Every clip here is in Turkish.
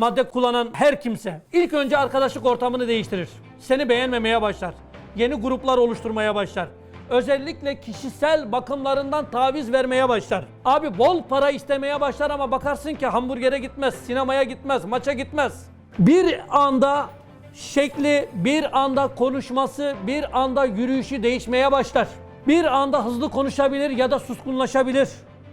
madde kullanan her kimse ilk önce arkadaşlık ortamını değiştirir. Seni beğenmemeye başlar. Yeni gruplar oluşturmaya başlar. Özellikle kişisel bakımlarından taviz vermeye başlar. Abi bol para istemeye başlar ama bakarsın ki hamburgere gitmez, sinemaya gitmez, maça gitmez. Bir anda şekli, bir anda konuşması, bir anda yürüyüşü değişmeye başlar. Bir anda hızlı konuşabilir ya da suskunlaşabilir.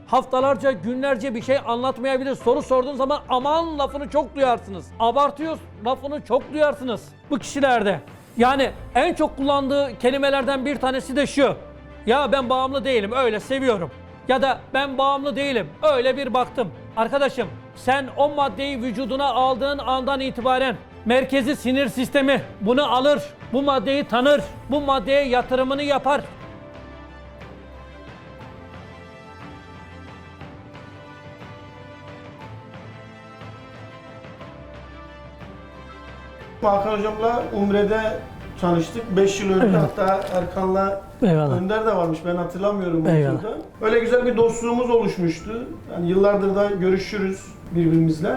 Haftalarca, günlerce bir şey anlatmayabilir. Soru sorduğun zaman aman lafını çok duyarsınız. Abartıyor lafını çok duyarsınız bu kişilerde. Yani en çok kullandığı kelimelerden bir tanesi de şu. Ya ben bağımlı değilim, öyle seviyorum. Ya da ben bağımlı değilim, öyle bir baktım. Arkadaşım sen o maddeyi vücuduna aldığın andan itibaren merkezi sinir sistemi bunu alır, bu maddeyi tanır, bu maddeye yatırımını yapar. Hakan hocamla Umre'de tanıştık. 5 yıl önce Evet. hatta Erkan'la Eyvallah. Önder de varmış ben hatırlamıyorum o Eyvallah. sırada. Öyle güzel bir dostluğumuz oluşmuştu. Yani yıllardır da görüşürüz birbirimizle.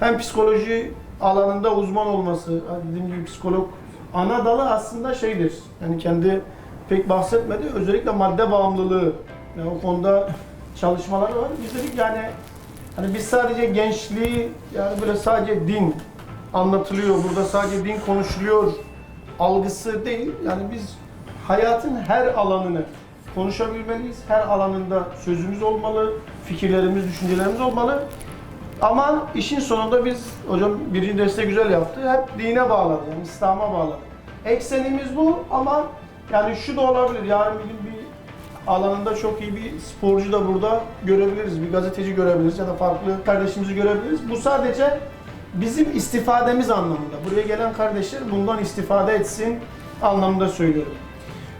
Hem psikoloji alanında uzman olması, dediğim gibi psikolog ana dalı aslında şeydir. Yani kendi pek bahsetmedi. Özellikle madde bağımlılığı. Yani o konuda çalışmaları var. Biz dedik yani hani biz sadece gençliği yani böyle sadece din anlatılıyor, burada sadece din konuşuluyor algısı değil. Yani biz hayatın her alanını konuşabilmeliyiz. Her alanında sözümüz olmalı, fikirlerimiz, düşüncelerimiz olmalı. Ama işin sonunda biz, hocam birinci derste güzel yaptı, hep dine bağladı, yani İslam'a bağladı. Eksenimiz bu ama yani şu da olabilir, yarın bir gün bir alanında çok iyi bir sporcu da burada görebiliriz, bir gazeteci görebiliriz ya da farklı kardeşimizi görebiliriz. Bu sadece bizim istifademiz anlamında. Buraya gelen kardeşler bundan istifade etsin anlamında söylüyorum.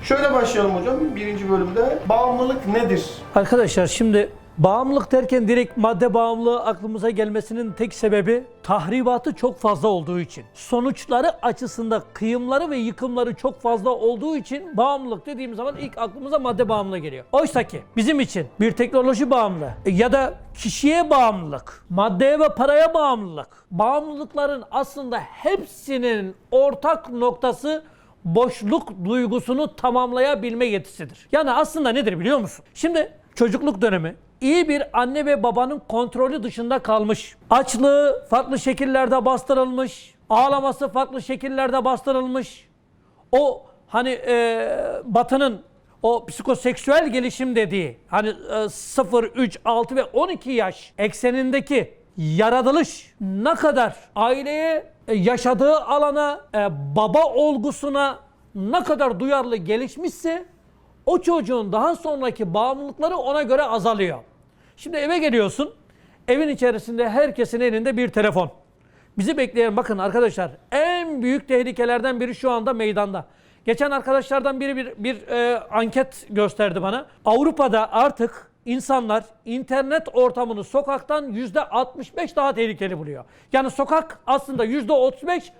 Şöyle başlayalım hocam birinci bölümde. Bağımlılık nedir? Arkadaşlar şimdi bağımlılık derken direkt madde bağımlılığı aklımıza gelmesinin tek sebebi tahribatı çok fazla olduğu için. Sonuçları açısında kıyımları ve yıkımları çok fazla olduğu için bağımlılık dediğimiz zaman ilk aklımıza madde bağımlılığı geliyor. Oysa ki bizim için bir teknoloji bağımlılığı ya da kişiye bağımlılık, maddeye ve paraya bağımlılık, bağımlılıkların aslında hepsinin ortak noktası boşluk duygusunu tamamlayabilme yetisidir. Yani aslında nedir biliyor musun? Şimdi çocukluk dönemi iyi bir anne ve babanın kontrolü dışında kalmış. Açlığı farklı şekillerde bastırılmış. Ağlaması farklı şekillerde bastırılmış. O hani e, batının o psikoseksüel gelişim dediği hani e, 0, 3, 6 ve 12 yaş eksenindeki yaratılış ne kadar aileye e, yaşadığı alana e, baba olgusuna ne kadar duyarlı gelişmişse o çocuğun daha sonraki bağımlılıkları ona göre azalıyor. Şimdi eve geliyorsun. Evin içerisinde herkesin elinde bir telefon. Bizi bekleyen bakın arkadaşlar en büyük tehlikelerden biri şu anda meydanda. Geçen arkadaşlardan biri bir, bir e, anket gösterdi bana. Avrupa'da artık insanlar internet ortamını sokaktan yüzde 65 daha tehlikeli buluyor. Yani sokak aslında yüzde 35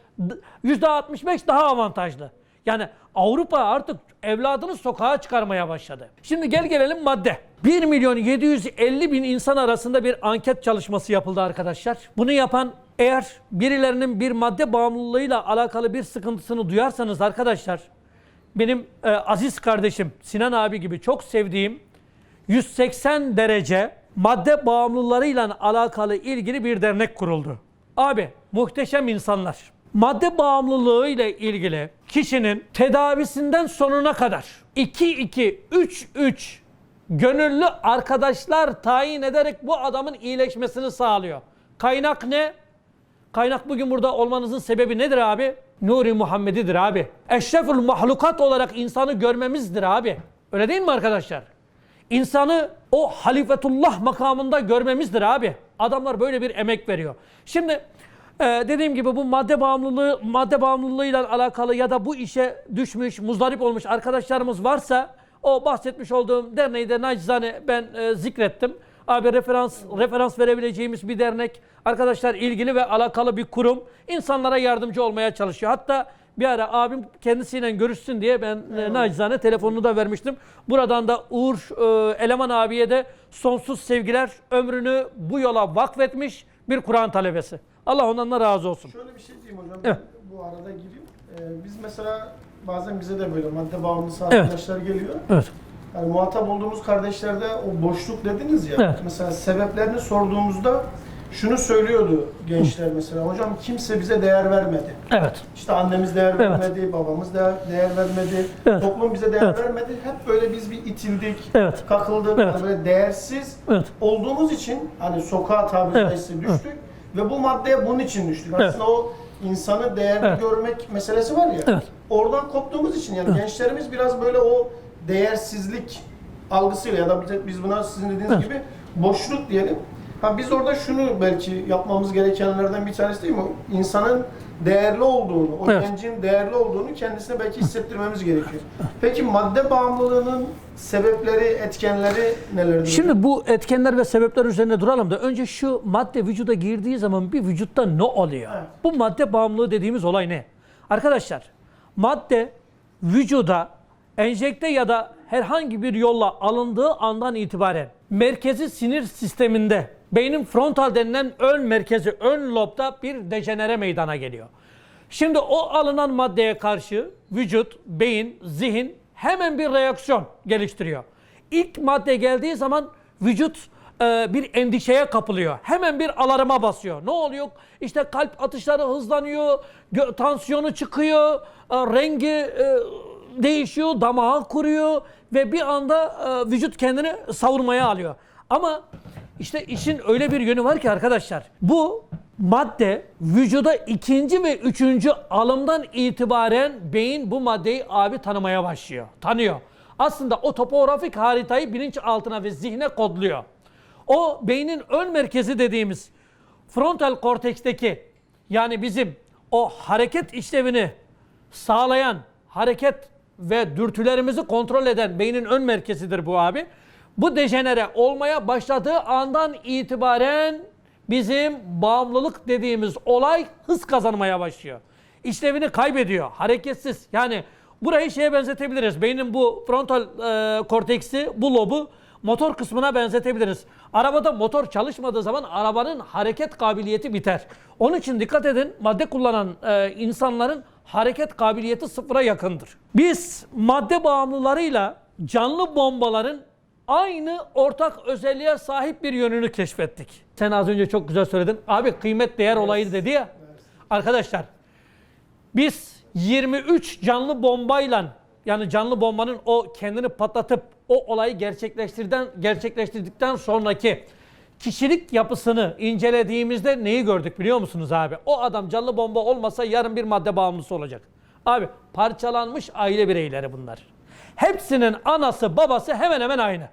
yüzde 65 daha avantajlı. Yani Avrupa artık evladını sokağa çıkarmaya başladı. Şimdi gel gelelim madde. 1 milyon 750 bin insan arasında bir anket çalışması yapıldı arkadaşlar. Bunu yapan eğer birilerinin bir madde bağımlılığıyla alakalı bir sıkıntısını duyarsanız arkadaşlar benim e, aziz kardeşim Sinan abi gibi çok sevdiğim 180 derece madde bağımlılarıyla alakalı ilgili bir dernek kuruldu. Abi muhteşem insanlar. Madde bağımlılığı ile ilgili kişinin tedavisinden sonuna kadar 2-2-3-3 gönüllü arkadaşlar tayin ederek bu adamın iyileşmesini sağlıyor. Kaynak ne? Kaynak bugün burada olmanızın sebebi nedir abi? Nuri Muhammed'idir abi. Eşrefül mahlukat olarak insanı görmemizdir abi. Öyle değil mi arkadaşlar? İnsanı o halifetullah makamında görmemizdir abi. Adamlar böyle bir emek veriyor. Şimdi e, dediğim gibi bu madde bağımlılığı madde bağımlılığıyla alakalı ya da bu işe düşmüş, muzdarip olmuş arkadaşlarımız varsa o bahsetmiş olduğum derneği de nacizane ben e, zikrettim. Abi referans referans verebileceğimiz bir dernek. Arkadaşlar ilgili ve alakalı bir kurum. insanlara yardımcı olmaya çalışıyor. Hatta bir ara abim kendisiyle görüşsün diye ben e, nacizane telefonunu da vermiştim. Buradan da Uğur e, Eleman abiye de sonsuz sevgiler. Ömrünü bu yola vakfetmiş bir Kur'an talebesi. Allah ondan da razı olsun. Şöyle bir şey diyeyim hocam. Evet. Bu arada gireyim. Ee, biz mesela bazen bize de böyle madde bağımlısı Evet. arkadaşlar geliyor. Evet. Yani muhatap olduğumuz kardeşlerde o boşluk dediniz ya. Evet. Mesela sebeplerini sorduğumuzda şunu söylüyordu gençler mesela. Hocam kimse bize değer vermedi. Evet. İşte annemiz değer vermedi, babamız değer, değer vermedi, Evet. toplum bize değer Evet. vermedi. Hep böyle biz bir itildik, Evet. kakıldık, Evet. yani böyle değersiz Evet. olduğumuz için hani sokağa tabiri Evet. caizse düştük ve bu maddeye bunun için düştük. Evet. Aslında o insanı değerli Evet. görmek meselesi var ya. Evet. Oradan koptuğumuz için yani Evet. gençlerimiz biraz böyle o değersizlik algısıyla ya da biz- biz buna sizin dediğiniz Evet. gibi boşluk diyelim. Ha biz orada şunu belki yapmamız gerekenlerden bir tanesi değil mi? İnsanın değerli olduğunu, o Evet. gencin değerli olduğunu kendisine belki hissettirmemiz gerekiyor. Peki madde bağımlılığının sebepleri, etkenleri nelerdir? Şimdi bu etkenler ve sebepler üzerine duralım da önce şu madde vücuda girdiği zaman bir vücutta ne oluyor? Evet. Bu madde bağımlılığı dediğimiz olay ne? Arkadaşlar madde vücuda enjekte ya da herhangi bir yolla alındığı andan itibaren merkezi sinir sisteminde beynin frontal denilen ön merkezi, ön lobda bir dejenere meydana geliyor. Şimdi o alınan maddeye karşı vücut, beyin, zihin hemen bir reaksiyon geliştiriyor. İlk madde geldiği zaman vücut e, bir endişeye kapılıyor. Hemen bir alarma basıyor. Ne oluyor? İşte kalp atışları hızlanıyor, tansiyonu çıkıyor, e, rengi e, değişiyor, damağı kuruyor ve bir anda e, vücut kendini savurmaya alıyor. Ama işte işin öyle bir yönü var ki arkadaşlar. Bu madde vücuda ikinci ve üçüncü alımdan itibaren beyin bu maddeyi abi tanımaya başlıyor. Tanıyor. Aslında o topografik haritayı bilinçaltına ve zihne kodluyor. O beynin ön merkezi dediğimiz frontal korteksteki yani bizim o hareket işlevini sağlayan hareket ve dürtülerimizi kontrol eden beynin ön merkezidir bu abi. Bu dejenere olmaya başladığı andan itibaren bizim bağımlılık dediğimiz olay hız kazanmaya başlıyor. İşlevini kaybediyor. Hareketsiz. Yani burayı şeye benzetebiliriz. Beynin bu frontal e, korteksi, bu lobu motor kısmına benzetebiliriz. Arabada motor çalışmadığı zaman arabanın hareket kabiliyeti biter. Onun için dikkat edin madde kullanan e, insanların hareket kabiliyeti sıfıra yakındır. Biz madde bağımlılarıyla canlı bombaların aynı ortak özelliğe sahip bir yönünü keşfettik. Sen az önce çok güzel söyledin. Abi kıymet değer olayı dedi ya. Arkadaşlar biz 23 canlı bombayla yani canlı bombanın o kendini patlatıp o olayı gerçekleştirden gerçekleştirdikten sonraki kişilik yapısını incelediğimizde neyi gördük biliyor musunuz abi? O adam canlı bomba olmasa yarın bir madde bağımlısı olacak. Abi parçalanmış aile bireyleri bunlar. Hepsinin anası babası hemen hemen aynı.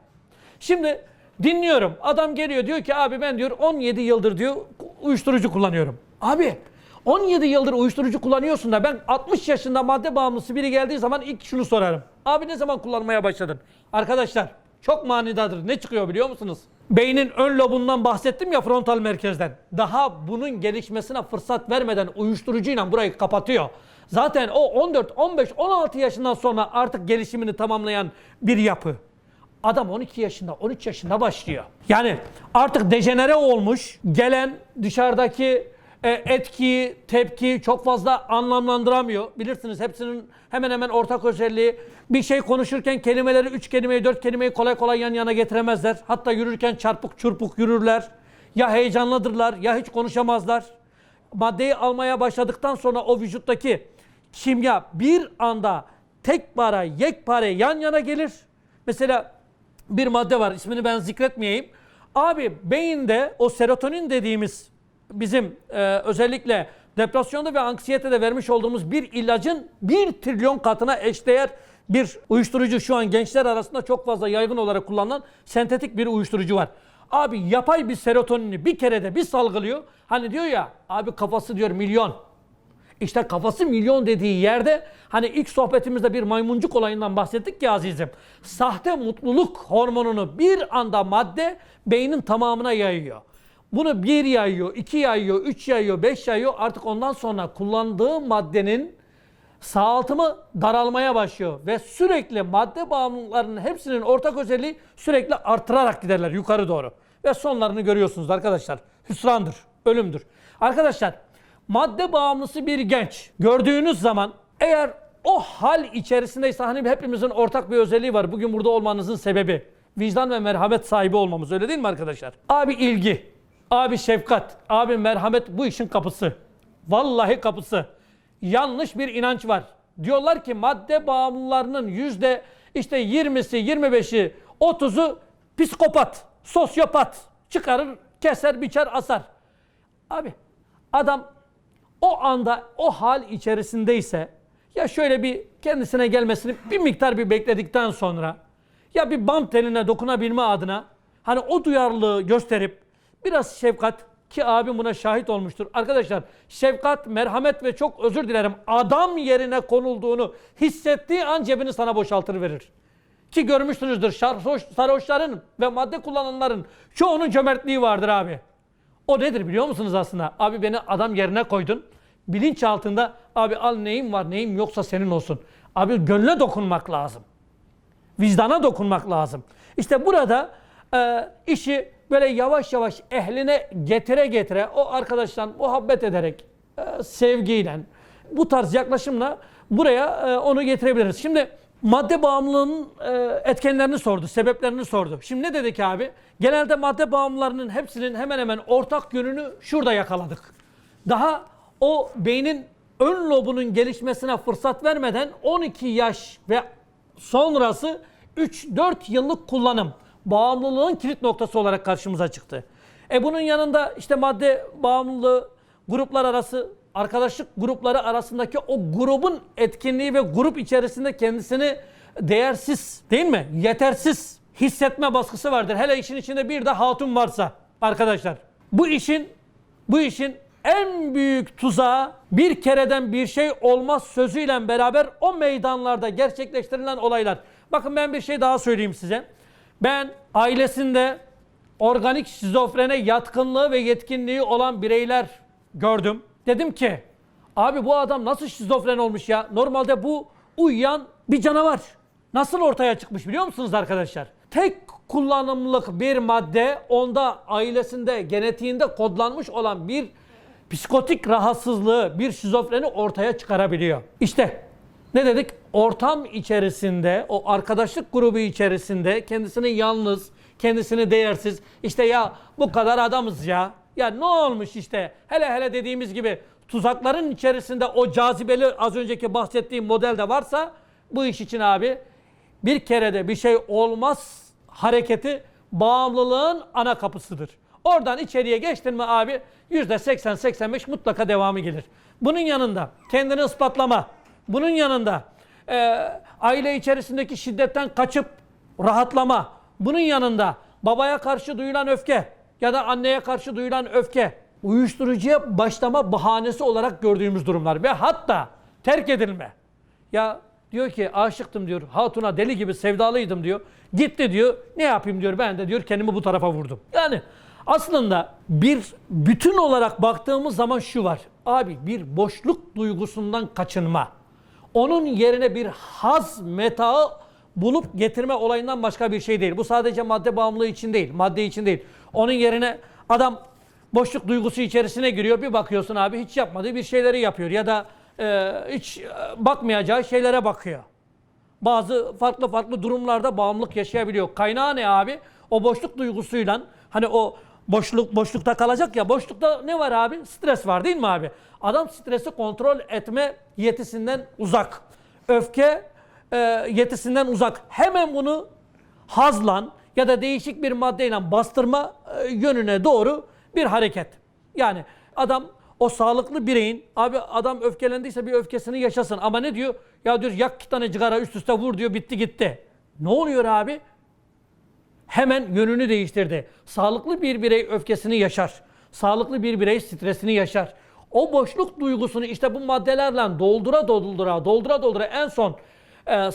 Şimdi dinliyorum. Adam geliyor diyor ki abi ben diyor 17 yıldır diyor uyuşturucu kullanıyorum. Abi 17 yıldır uyuşturucu kullanıyorsun da ben 60 yaşında madde bağımlısı biri geldiği zaman ilk şunu sorarım. Abi ne zaman kullanmaya başladın? Arkadaşlar çok manidadır. Ne çıkıyor biliyor musunuz? Beynin ön lobundan bahsettim ya frontal merkezden. Daha bunun gelişmesine fırsat vermeden uyuşturucuyla burayı kapatıyor. Zaten o 14, 15, 16 yaşından sonra artık gelişimini tamamlayan bir yapı. Adam 12 yaşında, 13 yaşında başlıyor. Yani artık dejenere olmuş, gelen dışarıdaki e, etkiyi, tepkiyi çok fazla anlamlandıramıyor. Bilirsiniz hepsinin hemen hemen ortak özelliği. Bir şey konuşurken kelimeleri, üç kelimeyi, dört kelimeyi kolay kolay yan yana getiremezler. Hatta yürürken çarpık çırpık yürürler. Ya heyecanlıdırlar ya hiç konuşamazlar. Maddeyi almaya başladıktan sonra o vücuttaki kimya bir anda tek para, yekpare yan yana gelir. Mesela bir madde var ismini ben zikretmeyeyim. Abi beyinde o serotonin dediğimiz bizim e, özellikle depresyonda ve anksiyetede vermiş olduğumuz bir ilacın bir trilyon katına eşdeğer bir uyuşturucu şu an gençler arasında çok fazla yaygın olarak kullanılan sentetik bir uyuşturucu var. Abi yapay bir serotonini bir kerede bir salgılıyor. Hani diyor ya abi kafası diyor milyon. İşte kafası milyon dediği yerde hani ilk sohbetimizde bir maymuncuk olayından bahsettik ya azizim. Sahte mutluluk hormonunu bir anda madde beynin tamamına yayıyor. Bunu bir yayıyor, iki yayıyor, üç yayıyor, beş yayıyor. Artık ondan sonra kullandığı maddenin sağaltımı daralmaya başlıyor. Ve sürekli madde bağımlılıklarının hepsinin ortak özelliği sürekli artırarak giderler yukarı doğru. Ve sonlarını görüyorsunuz arkadaşlar. Hüsrandır, ölümdür. Arkadaşlar madde bağımlısı bir genç gördüğünüz zaman eğer o hal içerisindeyse hani hepimizin ortak bir özelliği var. Bugün burada olmanızın sebebi vicdan ve merhamet sahibi olmamız öyle değil mi arkadaşlar? Abi ilgi, abi şefkat, abi merhamet bu işin kapısı. Vallahi kapısı. Yanlış bir inanç var. Diyorlar ki madde bağımlılarının yüzde işte 20'si, 25'i, 30'u psikopat, sosyopat. Çıkarır, keser, biçer, asar. Abi adam o anda o hal içerisindeyse ya şöyle bir kendisine gelmesini bir miktar bir bekledikten sonra ya bir bam teline dokunabilme adına hani o duyarlılığı gösterip biraz şefkat ki abim buna şahit olmuştur. Arkadaşlar şefkat, merhamet ve çok özür dilerim adam yerine konulduğunu hissettiği an cebini sana boşaltır verir. Ki görmüşsünüzdür sarhoş, sarhoşların ve madde kullananların çoğunun cömertliği vardır abi. O nedir biliyor musunuz aslında? Abi beni adam yerine koydun. Bilinç altında abi al neyim var neyim yoksa senin olsun. Abi gönle dokunmak lazım. Vicdana dokunmak lazım. İşte burada e, işi böyle yavaş yavaş ehline getire getire o arkadaştan muhabbet ederek e, sevgiyle bu tarz yaklaşımla buraya e, onu getirebiliriz. Şimdi madde bağımlılığının e, etkenlerini sordu, sebeplerini sordu. Şimdi ne dedik abi? Genelde madde bağımlılarının hepsinin hemen hemen ortak yönünü şurada yakaladık. Daha o beynin ön lobunun gelişmesine fırsat vermeden 12 yaş ve sonrası 3-4 yıllık kullanım bağımlılığın kilit noktası olarak karşımıza çıktı. E bunun yanında işte madde bağımlılığı, gruplar arası, arkadaşlık grupları arasındaki o grubun etkinliği ve grup içerisinde kendisini değersiz değil mi? Yetersiz hissetme baskısı vardır. Hele işin içinde bir de hatun varsa arkadaşlar. Bu işin bu işin en büyük tuzağı bir kereden bir şey olmaz sözüyle beraber o meydanlarda gerçekleştirilen olaylar. Bakın ben bir şey daha söyleyeyim size. Ben ailesinde organik şizofrene yatkınlığı ve yetkinliği olan bireyler gördüm. Dedim ki abi bu adam nasıl şizofren olmuş ya? Normalde bu uyuyan bir canavar. Nasıl ortaya çıkmış biliyor musunuz arkadaşlar? Tek kullanımlık bir madde onda ailesinde, genetiğinde kodlanmış olan bir psikotik rahatsızlığı, bir şizofreni ortaya çıkarabiliyor. İşte ne dedik? Ortam içerisinde, o arkadaşlık grubu içerisinde kendisini yalnız, kendisini değersiz, işte ya bu kadar adamız ya. Ya ne olmuş işte? Hele hele dediğimiz gibi tuzakların içerisinde o cazibeli az önceki bahsettiğim modelde varsa bu iş için abi bir kerede bir şey olmaz hareketi bağımlılığın ana kapısıdır. Oradan içeriye geçtin mi abi %80-85 mutlaka devamı gelir. Bunun yanında kendini ispatlama, bunun yanında e, aile içerisindeki şiddetten kaçıp rahatlama, bunun yanında babaya karşı duyulan öfke ya da anneye karşı duyulan öfke uyuşturucuya başlama bahanesi olarak gördüğümüz durumlar ve hatta terk edilme. Ya diyor ki aşıktım diyor. Hatuna deli gibi sevdalıydım diyor. Gitti diyor. Ne yapayım diyor. Ben de diyor kendimi bu tarafa vurdum. Yani aslında bir bütün olarak baktığımız zaman şu var. Abi bir boşluk duygusundan kaçınma. Onun yerine bir haz metağı bulup getirme olayından başka bir şey değil. Bu sadece madde bağımlılığı için değil, madde için değil. Onun yerine adam boşluk duygusu içerisine giriyor. Bir bakıyorsun abi hiç yapmadığı bir şeyleri yapıyor ya da e, hiç e, bakmayacağı şeylere bakıyor. Bazı farklı farklı durumlarda bağımlılık yaşayabiliyor. Kaynağı ne abi? O boşluk duygusuyla hani o boşluk boşlukta kalacak ya boşlukta ne var abi? Stres var değil mi abi? Adam stresi kontrol etme yetisinden uzak. Öfke e, yetisinden uzak. Hemen bunu hazlan ya da değişik bir maddeyle bastırma e, yönüne doğru bir hareket. Yani adam o sağlıklı bireyin abi adam öfkelendiyse bir öfkesini yaşasın ama ne diyor? Ya diyor yak iki tane cigara üst üste vur diyor bitti gitti. Ne oluyor abi? Hemen yönünü değiştirdi. Sağlıklı bir birey öfkesini yaşar. Sağlıklı bir birey stresini yaşar. O boşluk duygusunu işte bu maddelerle doldura doldura doldura doldura en son e,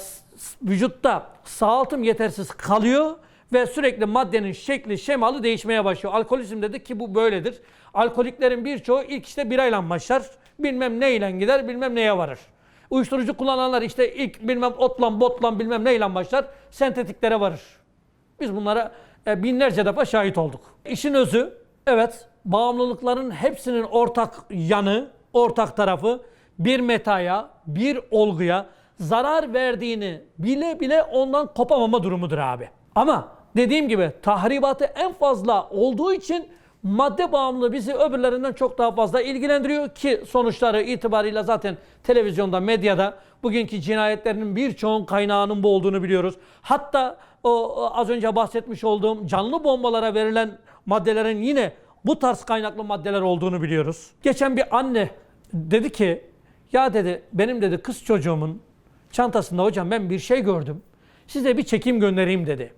vücutta sağaltım yetersiz kalıyor ve sürekli maddenin şekli, şemalı değişmeye başlıyor. Alkolizm dedik ki bu böyledir. Alkoliklerin birçoğu ilk işte birayla başlar. Bilmem neyle gider, bilmem neye varır. Uyuşturucu kullananlar işte ilk bilmem otla, botla bilmem neyle başlar. Sentetiklere varır. Biz bunlara e, binlerce defa şahit olduk. İşin özü evet bağımlılıkların hepsinin ortak yanı, ortak tarafı bir metaya, bir olguya zarar verdiğini bile bile ondan kopamama durumudur abi. Ama dediğim gibi tahribatı en fazla olduğu için madde bağımlılığı bizi öbürlerinden çok daha fazla ilgilendiriyor ki sonuçları itibariyle zaten televizyonda, medyada bugünkü cinayetlerin birçoğun kaynağının bu olduğunu biliyoruz. Hatta o az önce bahsetmiş olduğum canlı bombalara verilen maddelerin yine bu tarz kaynaklı maddeler olduğunu biliyoruz. Geçen bir anne dedi ki ya dedi benim dedi kız çocuğumun çantasında hocam ben bir şey gördüm. Size bir çekim göndereyim dedi.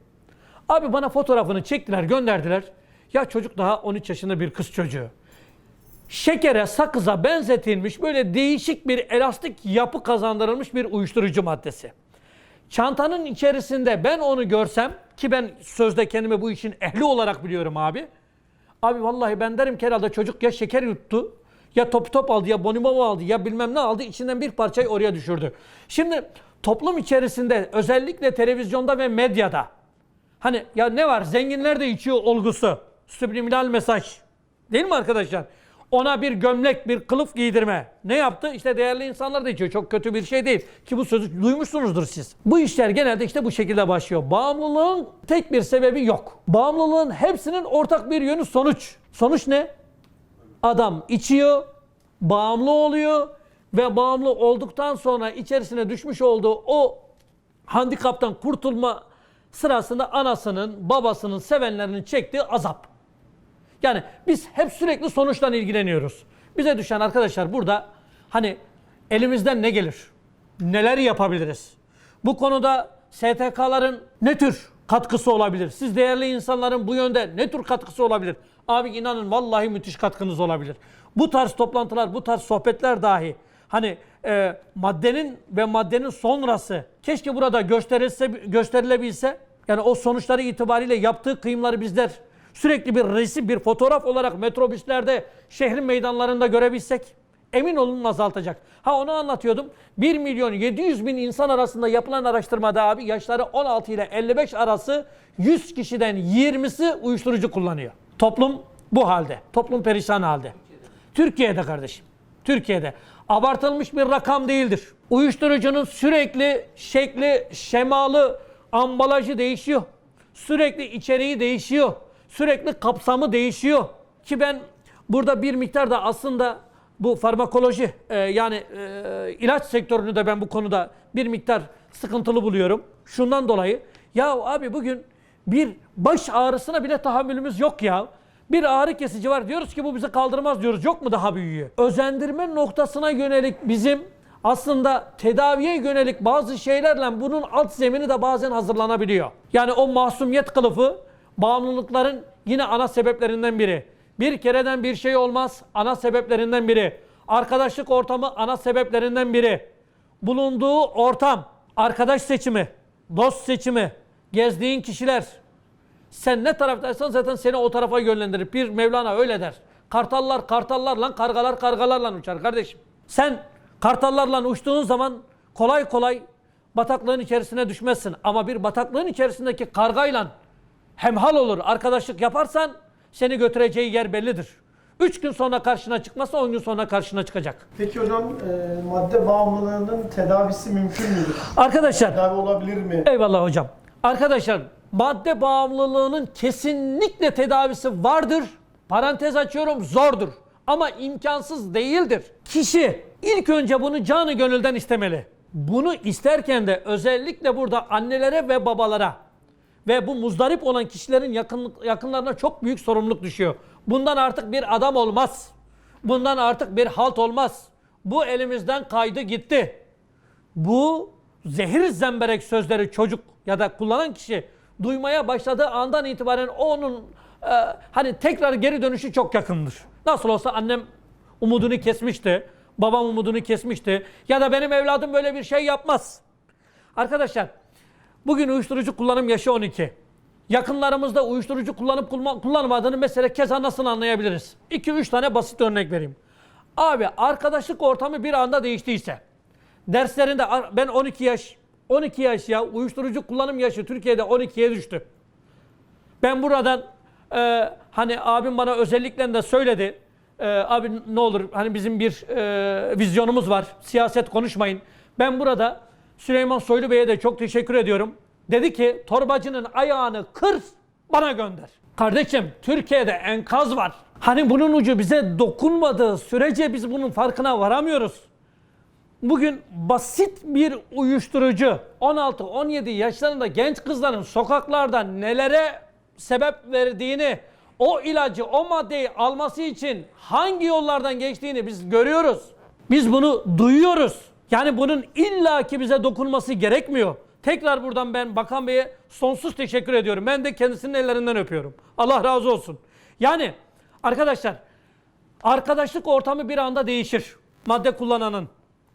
Abi bana fotoğrafını çektiler gönderdiler. Ya çocuk daha 13 yaşında bir kız çocuğu. Şekere, sakıza benzetilmiş böyle değişik bir elastik yapı kazandırılmış bir uyuşturucu maddesi. Çantanın içerisinde ben onu görsem ki ben sözde kendimi bu işin ehli olarak biliyorum abi. Abi vallahi ben derim ki herhalde çocuk ya şeker yuttu ya top top aldı ya bonibon aldı ya bilmem ne aldı içinden bir parçayı oraya düşürdü. Şimdi toplum içerisinde özellikle televizyonda ve medyada hani ya ne var zenginler de içiyor olgusu subliminal mesaj değil mi arkadaşlar? Ona bir gömlek, bir kılıf giydirme. Ne yaptı? İşte değerli insanlar da içiyor. Çok kötü bir şey değil. Ki bu sözü duymuşsunuzdur siz. Bu işler genelde işte bu şekilde başlıyor. Bağımlılığın tek bir sebebi yok. Bağımlılığın hepsinin ortak bir yönü sonuç. Sonuç ne? Adam içiyor, bağımlı oluyor ve bağımlı olduktan sonra içerisine düşmüş olduğu o handikaptan kurtulma sırasında anasının, babasının, sevenlerinin çektiği azap. Yani biz hep sürekli sonuçtan ilgileniyoruz. Bize düşen arkadaşlar burada hani elimizden ne gelir? Neler yapabiliriz? Bu konuda STK'ların ne tür katkısı olabilir? Siz değerli insanların bu yönde ne tür katkısı olabilir? Abi inanın vallahi müthiş katkınız olabilir. Bu tarz toplantılar, bu tarz sohbetler dahi hani e, maddenin ve maddenin sonrası keşke burada gösterilse, gösterilebilse yani o sonuçları itibariyle yaptığı kıyımları bizler sürekli bir resim, bir fotoğraf olarak metrobüslerde, şehrin meydanlarında görebilsek emin olun azaltacak. Ha onu anlatıyordum. 1 milyon 700 bin insan arasında yapılan araştırmada abi yaşları 16 ile 55 arası 100 kişiden 20'si uyuşturucu kullanıyor. Toplum bu halde. Toplum perişan halde. Türkiye'de kardeşim. Türkiye'de. Abartılmış bir rakam değildir. Uyuşturucunun sürekli şekli, şemalı, ambalajı değişiyor. Sürekli içeriği değişiyor. Sürekli kapsamı değişiyor. Ki ben burada bir miktar da aslında bu farmakoloji e, yani e, ilaç sektörünü de ben bu konuda bir miktar sıkıntılı buluyorum. Şundan dolayı ya abi bugün bir baş ağrısına bile tahammülümüz yok ya. Bir ağrı kesici var diyoruz ki bu bizi kaldırmaz diyoruz. Yok mu daha büyüğü? Özendirme noktasına yönelik bizim aslında tedaviye yönelik bazı şeylerle bunun alt zemini de bazen hazırlanabiliyor. Yani o masumiyet kılıfı bağımlılıkların yine ana sebeplerinden biri. Bir kereden bir şey olmaz ana sebeplerinden biri. Arkadaşlık ortamı ana sebeplerinden biri. Bulunduğu ortam, arkadaş seçimi, dost seçimi, gezdiğin kişiler. Sen ne taraftaysan zaten seni o tarafa yönlendirir. Bir Mevlana öyle der. Kartallar kartallarla, kargalar kargalarla uçar kardeşim. Sen kartallarla uçtuğun zaman kolay kolay bataklığın içerisine düşmezsin. Ama bir bataklığın içerisindeki kargayla hemhal olur, arkadaşlık yaparsan seni götüreceği yer bellidir. Üç gün sonra karşına çıkmazsa on gün sonra karşına çıkacak. Peki hocam e, madde bağımlılığının tedavisi mümkün müdür? Arkadaşlar Tedavi olabilir mi? Eyvallah hocam. Arkadaşlar madde bağımlılığının kesinlikle tedavisi vardır. Parantez açıyorum zordur. Ama imkansız değildir. Kişi ilk önce bunu canı gönülden istemeli. Bunu isterken de özellikle burada annelere ve babalara ve bu muzdarip olan kişilerin yakınlık, yakınlarına çok büyük sorumluluk düşüyor. Bundan artık bir adam olmaz. Bundan artık bir halt olmaz. Bu elimizden kaydı gitti bu zehir zemberek sözleri çocuk ya da kullanan kişi duymaya başladığı andan itibaren onun e, hani tekrar geri dönüşü çok yakındır. Nasıl olsa annem umudunu kesmişti, babam umudunu kesmişti ya da benim evladım böyle bir şey yapmaz. Arkadaşlar bugün uyuşturucu kullanım yaşı 12. Yakınlarımızda uyuşturucu kullanıp kullan- kullanmadığını mesela keza nasıl anlayabiliriz? 2-3 tane basit örnek vereyim. Abi arkadaşlık ortamı bir anda değiştiyse, derslerinde ben 12 yaş 12 yaş ya uyuşturucu kullanım yaşı Türkiye'de 12'ye düştü. Ben buradan Ee, hani abim bana özellikle de söyledi. Ee, abi ne olur hani bizim bir e, vizyonumuz var. Siyaset konuşmayın. Ben burada Süleyman Soylu Bey'e de çok teşekkür ediyorum. Dedi ki torbacının ayağını kır bana gönder. Kardeşim Türkiye'de enkaz var. Hani bunun ucu bize dokunmadığı sürece biz bunun farkına varamıyoruz. Bugün basit bir uyuşturucu 16-17 yaşlarında genç kızların sokaklarda nelere sebep verdiğini, o ilacı, o maddeyi alması için hangi yollardan geçtiğini biz görüyoruz. Biz bunu duyuyoruz. Yani bunun illaki bize dokunması gerekmiyor. Tekrar buradan ben Bakan Bey'e sonsuz teşekkür ediyorum. Ben de kendisinin ellerinden öpüyorum. Allah razı olsun. Yani arkadaşlar Arkadaşlık ortamı bir anda değişir. Madde kullananın,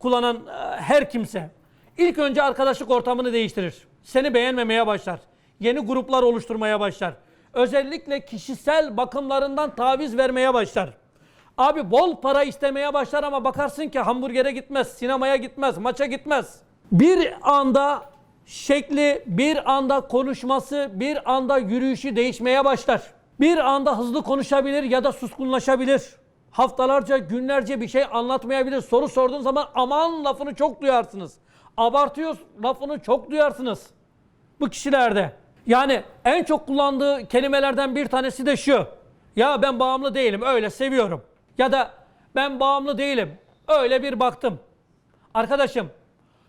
kullanan e, her kimse. İlk önce arkadaşlık ortamını değiştirir. Seni beğenmemeye başlar. Yeni gruplar oluşturmaya başlar. Özellikle kişisel bakımlarından taviz vermeye başlar. Abi bol para istemeye başlar ama bakarsın ki hamburgere gitmez, sinemaya gitmez, maça gitmez. Bir anda şekli, bir anda konuşması, bir anda yürüyüşü değişmeye başlar. Bir anda hızlı konuşabilir ya da suskunlaşabilir. Haftalarca, günlerce bir şey anlatmayabilir. Soru sorduğun zaman aman lafını çok duyarsınız. Abartıyor lafını çok duyarsınız bu kişilerde. Yani en çok kullandığı kelimelerden bir tanesi de şu. Ya ben bağımlı değilim, öyle seviyorum. Ya da ben bağımlı değilim, öyle bir baktım. Arkadaşım,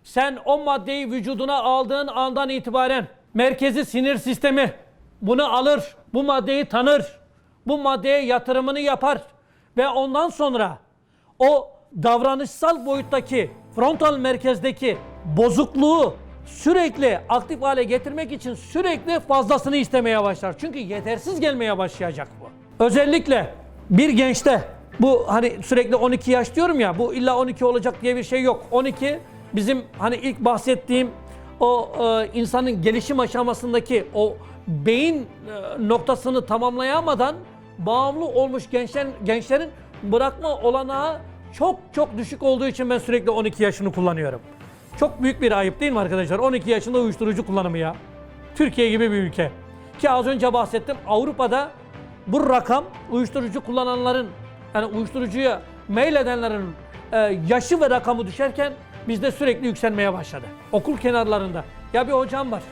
sen o maddeyi vücuduna aldığın andan itibaren merkezi sinir sistemi bunu alır, bu maddeyi tanır, bu maddeye yatırımını yapar ve ondan sonra o davranışsal boyuttaki frontal merkezdeki bozukluğu sürekli aktif hale getirmek için sürekli fazlasını istemeye başlar. Çünkü yetersiz gelmeye başlayacak bu. Özellikle bir gençte bu hani sürekli 12 yaş diyorum ya bu illa 12 olacak diye bir şey yok. 12 bizim hani ilk bahsettiğim o e, insanın gelişim aşamasındaki o beyin e, noktasını tamamlayamadan bağımlı olmuş gençlerin, gençlerin bırakma olanağı çok çok düşük olduğu için ben sürekli 12 yaşını kullanıyorum. Çok büyük bir ayıp değil mi arkadaşlar? 12 yaşında uyuşturucu kullanımı ya. Türkiye gibi bir ülke. Ki az önce bahsettim Avrupa'da bu rakam uyuşturucu kullananların yani uyuşturucuya meyledenlerin e, yaşı ve rakamı düşerken bizde sürekli yükselmeye başladı. Okul kenarlarında ya bir hocam var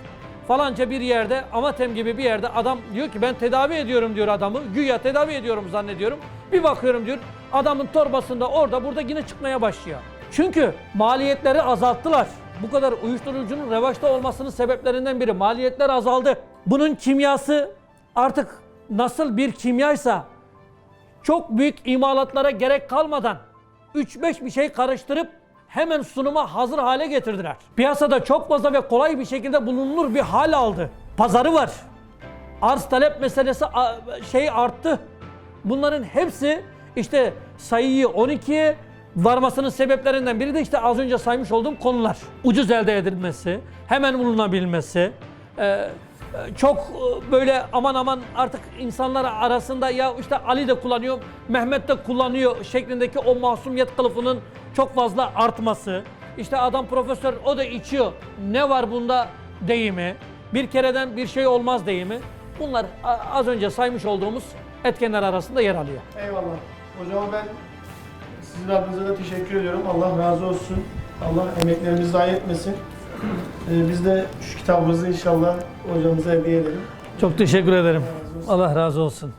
falanca bir yerde Amatem gibi bir yerde adam diyor ki ben tedavi ediyorum diyor adamı. Güya tedavi ediyorum zannediyorum. Bir bakıyorum diyor adamın torbasında orada burada yine çıkmaya başlıyor. Çünkü maliyetleri azalttılar. Bu kadar uyuşturucunun revaçta olmasının sebeplerinden biri maliyetler azaldı. Bunun kimyası artık nasıl bir kimyaysa çok büyük imalatlara gerek kalmadan 3-5 bir şey karıştırıp hemen sunuma hazır hale getirdiler. Piyasada çok fazla ve kolay bir şekilde bulunur bir hal aldı. Pazarı var. Arz talep meselesi şey arttı. Bunların hepsi işte sayıyı 12'ye varmasının sebeplerinden biri de işte az önce saymış olduğum konular. Ucuz elde edilmesi, hemen bulunabilmesi, e, çok e, böyle aman aman artık insanlar arasında ya işte Ali de kullanıyor, Mehmet de kullanıyor şeklindeki o masumiyet kılıfının çok fazla artması. İşte adam profesör o da içiyor. Ne var bunda deyimi, bir kereden bir şey olmaz deyimi. Bunlar az önce saymış olduğumuz etkenler arasında yer alıyor. Eyvallah. O zaman ben sizin adınıza da teşekkür ediyorum. Allah razı olsun. Allah emeklerimizi zayi etmesin. Ee, biz de şu kitabımızı inşallah hocamıza hediye edelim. Çok teşekkür ederim. Allah razı olsun. Allah razı olsun.